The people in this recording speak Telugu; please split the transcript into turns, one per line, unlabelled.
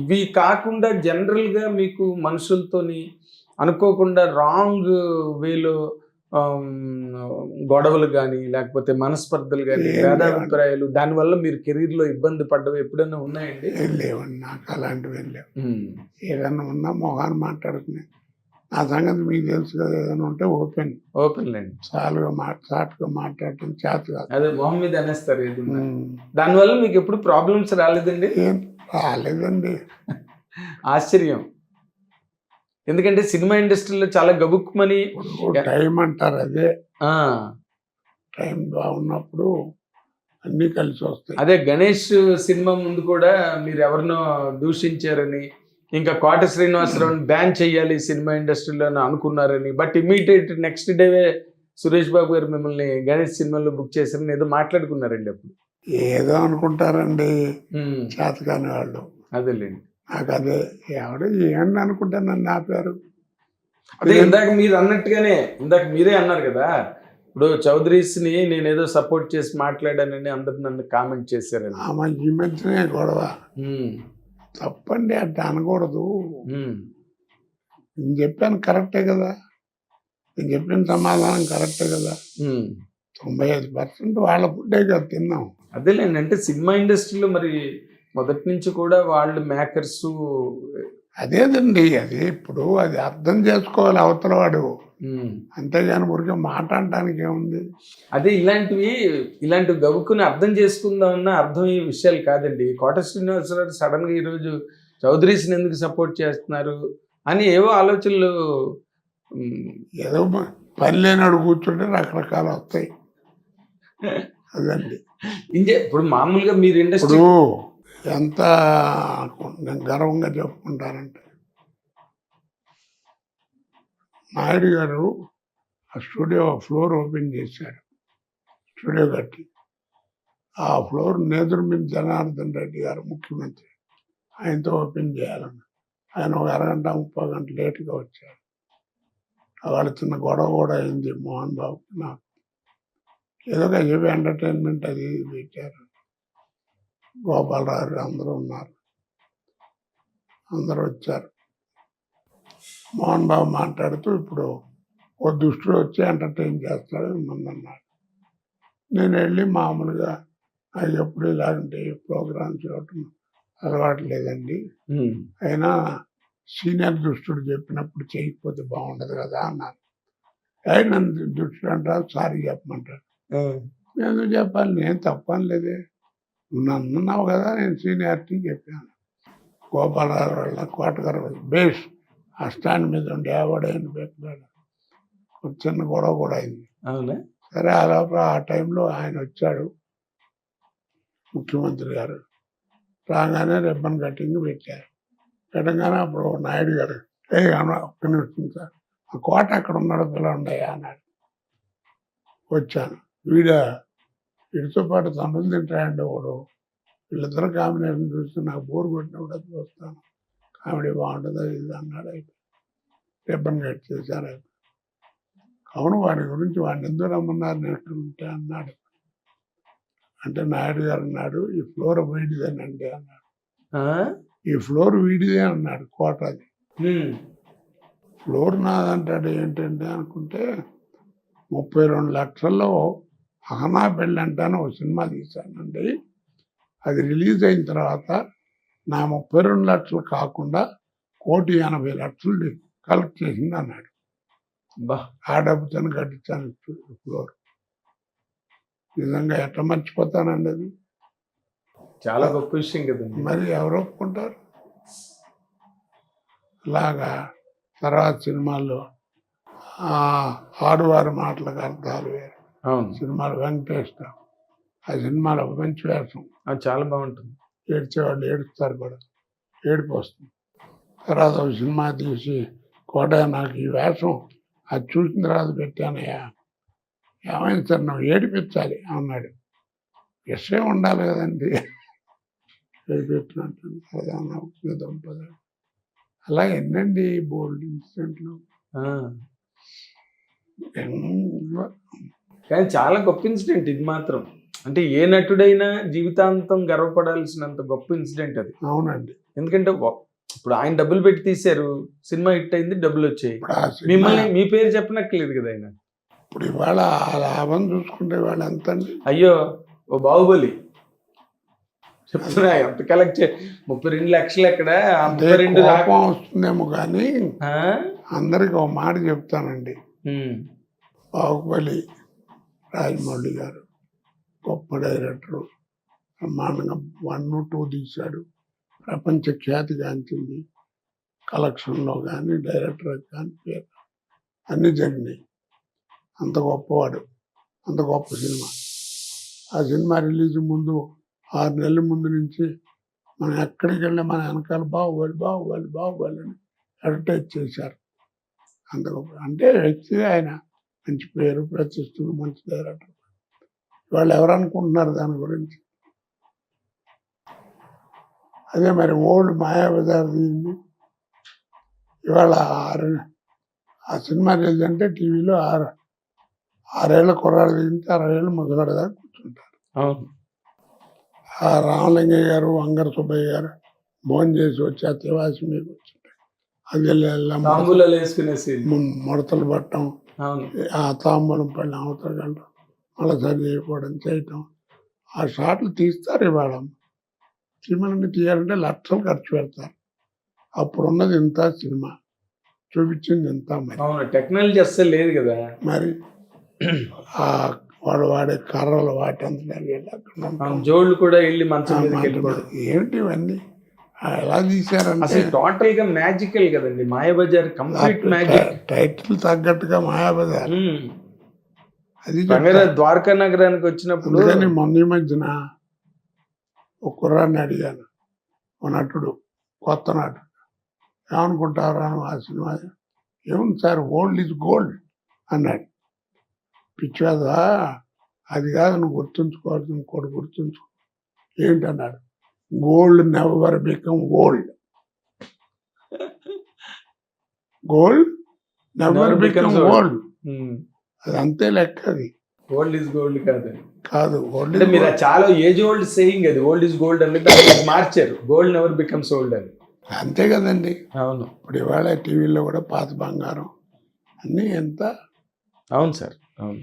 ఇవి కాకుండా జనరల్గా మీకు మనుషులతోని అనుకోకుండా రాంగ్ వేలో గొడవలు కానీ లేకపోతే మనస్పర్ధలు కానీ భేదాభిప్రాయాలు దానివల్ల మీరు కెరీర్లో ఇబ్బంది పడ్డవి ఎప్పుడైనా ఉన్నాయండి?
లేవండి నాకు అలాంటివి లేవు. ఏదైనా ఉన్నా మొహాన్ని మాట్లాడుకునే నా సంగతి మీకు తెలుసు కదా ఏదైనా ఉంటే ఓపెన్.
ఓపెన్ లేండి
చాలుగా మా చాటుగా మాట్లాడటం చేత కాదు.
అదే మొహం మీద అనేస్తారు. దానివల్ల మీకు ఎప్పుడు ప్రాబ్లమ్స్ రాలేదండి?
ఏం రాలేదండి.
ఆశ్చర్యం. ఎందుకంటే సినిమా ఇండస్ట్రీలో చాలా గబుక్కుమని
టైం అంటారు అదే.
ఆ,
టైం బాగున్నప్పుడు అన్నీ కలిసి వస్తాయి.
అదే గణేష్ సినిమా ముందు కూడా మీరు ఎవరినో దూషించారని ఇంకా కోట శ్రీనివాసరావుని బ్యాన్ చేయాలి సినిమా ఇండస్ట్రీలో అని అనుకున్నారని. బట్ ఇమీడియట్ నెక్స్ట్ డేవే సురేష్ బాబు గారు మిమ్మల్ని గణేష్ సినిమాలో బుక్ చేశారని ఏదో మాట్లాడుకున్నారండి అప్పుడు.
ఏదో అనుకుంటారండి.
ఉమ్,
చేతకాని వాళ్ళు.
అదేలేండి.
నాకు అదే ఎవడు ఏంటి అనుకుంటే నన్ను ఆపారు.
అదే ఇందాక మీరు అన్నట్టుగానే ఇందాక మీరే అన్నారు కదా ఇప్పుడు చౌదరీస్ని నేను ఏదో సపోర్ట్ చేసి మాట్లాడానని అందరు నన్ను కామెంట్ చేశారని.
ఆమె ఈ మధ్యనే గొడవ.
ఉమ్,
తప్పండి అట్లా అనకూడదు నేను చెప్పాను కరెక్టే కదా. నేను చెప్పిన సమాధానం కరెక్టే కదా. తొంభై ఐదు పర్సెంట్ వాళ్ళ ఫుడ్డే కదా తిన్నాం.
అదేలేండి అంటే సినిమా ఇండస్ట్రీలో మరి మొదటి నుంచి కూడా వాళ్ళు మేకర్స్
అదేదండి అది ఇప్పుడు అది అర్థం చేసుకోవాలి అవతల వాడు అంతేగాని ఊరికే మాట అనడానికి ఏముంది?
అదే ఇలాంటివి ఇలాంటివి గవ్వుకుని అర్థం చేసుకుందామన్న అర్థమయ్యే విషయాలు కాదండి. కోట శ్రీనివాసరావు సడన్గా ఈరోజు చౌదరీస్ని ఎందుకు సపోర్ట్ చేస్తున్నారు అని ఏవో ఆలోచనలు
ఏదో మ- పని లేనాడు కూర్చుంటే రకరకాలు వస్తాయి. అదండి.
ఇంకే ఇప్పుడు మామూలుగా మీరు ఇండస్ట్రీ
ఎంత నేను గర్వంగా చెప్పుకుంటానంటే నాయుడు గారు ఆ స్టూడియో ఫ్లోర్ ఓపెన్ చేశారు. స్టూడియో కట్టి. ఆ ఫ్లోర్ నేదురుమిన్ జనార్దన్ రెడ్డి గారు ముఖ్యమంత్రి. ఆయనతో ఓపెన్ చేయాలని ఆయన ఒక అరగంట ముప్పై గంట లేట్గా వచ్చారు. వాళ్ళ చిన్న గొడవ కూడా అయింది మోహన్ బాబు నాకు. ఏదో ఒక ఎంటర్టైన్మెంట్ అది పెట్టారు. గోపాలరావు అందరూ ఉన్నారు. అందరూ వచ్చారు. మోహన్ బాబు మాట్లాడుతూ ఇప్పుడు ఓ దుష్టుడు వచ్చి ఎంటర్టైన్ చేస్తాడు మిమ్మల్ని అన్నాడు నేను వెళ్ళి మామూలుగా నాకు ఎప్పుడు ఇలాంటి ప్రోగ్రామ్స్ ఇవ్వటం అలవాటు లేదండి. అయినా సీనియర్ దుష్టుడు చెప్పినప్పుడు చేయకపోతే బాగుండదు కదా అన్నారు. "ఏయ్, నన్ను దుష్టుడు అంటారు సారీ చెప్పమంటారు. నేను చెప్పాలి? నేను తప్పనిలేదే నువ్వు నన్ను అన్నావు కదా నేను సీనియారిటీ చెప్పాను. గోపాలరావు వాళ్ళ కోటగారు బేస్ ఆ స్టాండ్ మీద ఉండి ఎవడైనా పెట్టాడు చిన్న గొడవ కూడా అయింది. సరే ఆ లోపల ఆ టైంలో ఆయన వచ్చాడు ముఖ్యమంత్రి గారు. రాగానే రిబ్బన్ కటింగ్ పెట్టారు. పెట్టగానే అప్పుడు నాయుడు గారు ఏ ఒక్క నిమిషం సార్ ఆ కోట అక్కడ ఉన్నాడు పిలవండి అన్నాడు. వచ్చాను. వీడ వీడితో పాటు తమ్ముళ్ళు తింటాయండి ఒకడు. వీళ్ళిద్దరు కాంబినేషన్ చూస్తే నాకు బోర్ కొట్టినప్పుడు అది వస్తాను. కామెడీ బాగుంటుంది ఇది అన్నాడు అయిపోయి రిబ్బన్ కట్ చేశారు అవును వాడి గురించి వాడిని ఎందుకు రమ్మన్నారు నెక్స్ట్ ఉంటే అన్నాడు. అంటే నాయుడు గారు అన్నాడు ఈ ఫ్లోర్ వీడిదేనండి అన్నాడు? ఈ ఫ్లోర్ వీడిదే అన్నాడు కోట అది ఫ్లోర్ నాదంటాడు ఏంటంటే అనుకుంటే ముప్పై రెండు లక్షల్లో అహనా పెళ్ళి అంటాను ఒక సినిమా తీశానండి. అది రిలీజ్ అయిన తర్వాత నా ముప్పై రెండు లక్షలు కాకుండా కోటి ఎనభై లక్షలు కలెక్ట్ చేసింది అన్నాడు. ఆ డబ్బుతో కట్టించాను ఫ్లోర్. నిజంగా ఎట్లా మర్చిపోతానండి అది?
చాలా గొప్ప విషయం కదండి.
మరి ఎవరు ఒప్పుకుంటారు? అలాగా తర్వాత సినిమాల్లో ఆడువారి మాటలకు అర్థాలు వేరు.
అవును.
సినిమాలు వెంకటేష్ ఆ సినిమాలో ఒక మంచి వేషం.
అది చాలా బాగుంటుంది.
ఏడ్చేవాళ్ళు ఏడుస్తారు కూడా. ఏడుపు వస్తుంది. తర్వాత ఒక సినిమా తీసి కోట నాకు ఈ వేషం అది చూసిన తర్వాత పెట్టానయ్యా. ఏమైంది సార్ నువ్వు ఏడిపించాలి అన్నాడు. విషయం ఉండాలి కదండి. దంపద అలా ఎన్నండి బోల్డ్ ఇన్సిడెంట్లు?
కానీ చాలా గొప్ప ఇన్సిడెంట్ ఇది మాత్రం. అంటే ఏ నటుడైనా జీవితాంతం గర్వపడాల్సినంత గొప్ప ఇన్సిడెంట్ అది.
అవునండి.
ఎందుకంటే ఇప్పుడు ఆయన డబ్బులు పెట్టి తీశారు సినిమా హిట్ అయింది డబ్బులు వచ్చాయి. మిమ్మల్ని మీ పేరు చెప్పనక్కర్లేదు కదా ఆయన.
ఇప్పుడు ఇవాళ ఆ లాభం చూసుకుంటే ఇవాళ ఎంత
అయ్యో ఓ బాహుబలి. చెప్తున్నా ఎంత కలెక్ట్ చే ముప్పై రెండు లక్షలు ఎక్కడ? ముప్పై రెండు
కోపం వస్తుందేమో కానీ? అందరికి ఒక మాట చెప్తానండి. బాహుబలి రాజమౌళి గారు గొప్ప డైరెక్టర్. బ్రహ్మాండంగా వన్ టూ తీశాడు. ప్రపంచ ఖ్యాతి గాంచింది. కలెక్షన్లో కానీ డైరెక్టర్ కానీ పేరు. అన్నీ జరిగినాయి. అంత గొప్పవాడు. అంత గొప్ప సినిమా. ఆ సినిమా రిలీజ్ ముందు ఆరు నెలల ముందు నుంచి మనం ఎక్కడికి వెళ్ళి మన వెనకాల బాహుబలి బాహుబలి బాహుబలి అని అడ్వర్టైజ్ చేశారు. అంత గొప్ప. అంటే వ్యక్తిగా ఆయన మంచి పేరు ప్రతిష్టలు మంచి డైరెక్టర్ వాళ్ళు ఎవరు అనుకుంటున్నారు దాని గురించి? అదే మరి ఓల్డ్ మాయాబజార్ తీయింది ఇవాళ ఆరు ఆ సినిమా అంటే టీవీలో ఆరు ఆరేళ్ళ కుర్రాడు దిగితే అరవై ముసలాడు దాకా కూర్చుంటారు. ఆ రామలింగయ్య గారు వంగర సుబ్బయ్య గారు భోజనం చేసి వచ్చి ఆ తివాసి మీద కూర్చుంటారు. అది ముడతలు పట్టడం ఆ తాంబూలం పళ్ళ అవతల గంట మళ్ళీ సరి చేయకపోవడం చేయటం. ఆ షాట్లు తీస్తారు ఇవాళ. సినిమాని తీయాలంటే లక్షలు ఖర్చు పెడతారు. అప్పుడు ఉన్నది ఇంత సినిమా. చూపించింది ఇంత మరి.
టెక్నాలజీ అస్సలు లేదు కదా.
మరి ఆ వాడు వాడే కర్రలు వాటి అంతా.
జోళ్ళు కూడా వెళ్ళి మంచం
ఏమిటి ఇవన్నీ? ఎలా తీశారంటే
అసలు టోటల్గా మ్యాజికల్ కదండి. మాయాబజార్ కంప్లీట్ మ్యాజిక్
టైటిల్ తగ్గట్టుగా మాయాబజార్. అది
ద్వారకా నగరానికి వచ్చినప్పుడు
అందుకని మొన్న మధ్యన ఒక కుర్రాన్ని అడిగాను. ఒక నటుడు కొత్త నటుడు. ఏమనుకుంటారా ఆ సినిమా? ఏముంది సార్ ఓల్డ్ ఇస్ గోల్డ్ అన్నాడు. పిచ్చివాదా అది కాదు నువ్వు గుర్తుంచుకోవాల్సి ఇంకోటి గుర్తుంచుకో. ఏంటన్నాడు? Gold never become old gold never become. Old అది అంతే లెక్క అది.
ఓల్డ్ ఇస్ గోల్డ్ కాదు.
కాదు ఓల్డ్
మీరు చాలా ఏజ్ ఓల్డ్ సేయింగ్ అది ఓల్డ్ ఇస్ గోల్డ్ అని దాన్ని మార్చారు. గోల్డ్ నెవర్ బికమ్స్ ఓల్డ్ అని.
అంతే కదండి.
అవును.
ఇప్పుడు ఇవాళ టీవీలో కూడా పాత బంగారం అన్నీ ఎంత
అవును సార్ అవును.